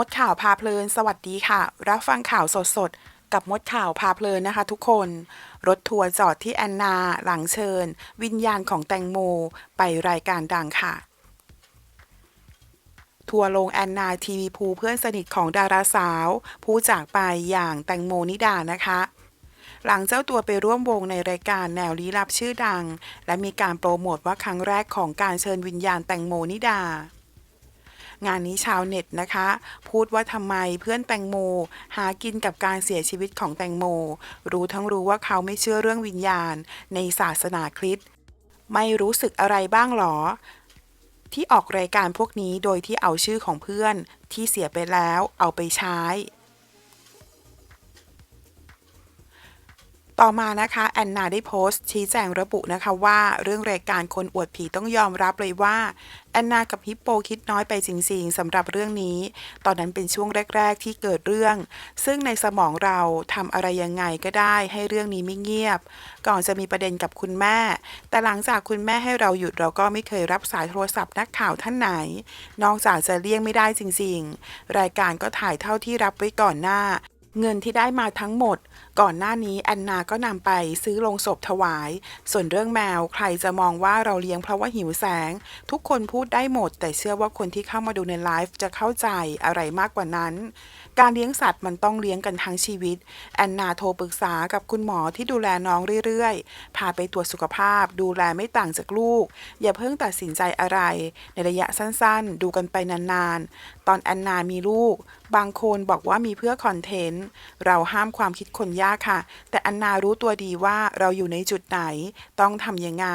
มดข่าวพาเพลิน สวัสดีค่ะ รับฟังข่าวสดๆกับมดข่าวพาเพลินนะคะทุกคน รถทัวร์จอดที่แอนนา หลังเชิญ วิญญาณของแตงโม ไปรายการดังค่ะ ทัวร์ลงแอนนาทีวีภูเพื่อนสนิทของดาราสาว ผู้จากไปอย่างแตงโมนิดานะคะหลังเจ้าตัวไปร่วมวงในรายการแนวลี้ลับชื่อดัง และมีการโปรโมทว่าครั้งแรกของการเชิญวิญญาณแตงโมนิดา งานนี้ชาวเน็ตนะคะ พูดว่าทำไมเพื่อนแตงโม หากินกับการเสียชีวิตของแตงโม รู้ทั้งรู้ว่าเขาไม่เชื่อเรื่องวิญญาณ ในศาสนาคริสต์ไม่รู้สึกอะไรบ้างหรอ ที่ออกรายการพวกนี้โดยที่เอาชื่อของเพื่อนที่เสียไปแล้วเอาไปใช้ ต่อมานะคะแอนนาได้โพสต์ชี้แจงระบุนะคะว่าเรื่องรายการคนอวดผีต้องยอมรับเลยว่าแอนนากับฮิปโปคิดน้อยไปจริงๆสำหรับเรื่องนี้ ตอนนั้นเป็นช่วงแรก ๆ ที่เกิดเรื่อง ซึ่งในสมองเราทำอะไรยังไงก็ได้ให้เรื่องนี้ไม่เงียบ ก่อนจะมีประเด็นกับคุณแม่ แต่หลังจากคุณแม่ให้เราหยุดเราก็ไม่เคยรับสายโทรศัพท์นักข่าวท่านไหน นอกจากจะเลี่ยงไม่ได้จริง ๆ รายการก็ถ่ายเท่าที่รับไว้ก่อนหน้า เงินที่ได้มาทั้งหมด ก่อนหน้านี้แอนนาก็นำไปซื้อลงศพถวาย ส่วนเรื่องแมวใครจะมองว่าเราเลี้ยงเพราะว่าหิวแสง ทุกคนพูดได้หมด แต่เชื่อว่าคนที่เข้ามาดูในไลฟ์จะเข้าใจอะไรมากกว่านั้น การเลี้ยงสัตว์มันต้องเลี้ยงกันทั้งชีวิต แอนนาโทรปรึกษากับคุณหมอที่ดูแลน้องเรื่อยๆ พาไปตรวจสุขภาพ ดูแลไม่ต่างจากลูก อย่าเพิ่งตัดสินใจอะไร ในระยะสั้นๆ ดูกันไปนานๆ ตอนแอนนามีลูก บางคนบอกว่ามีเพื่อคอนเทนต์ เราห้ามความคิดคนยากค่ะ แต่แอนนารู้ตัวดีว่าเราอยู่ในจุดไหน ต้องทำยังไง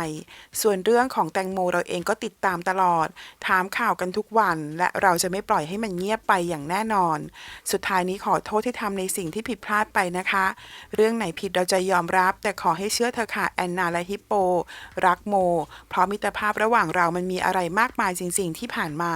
ส่วนเรื่องของแตงโมเราเองก็ติดตามตลอด ถามข่าวกันทุกวัน และเราจะไม่ปล่อยให้มันเงียบไปอย่างแน่นอน สุดท้ายนี้ขอโทษที่ทำในสิ่งที่ผิดพลาดไปนะคะ เรื่องไหนผิดเราจะยอมรับ แต่ขอให้เชื่อเธอค่ะแอนนาและฮิปโป รักโม เพราะมิตรภาพระหว่างเรามันมีอะไรมากมายจริง ๆ ที่ผ่านมา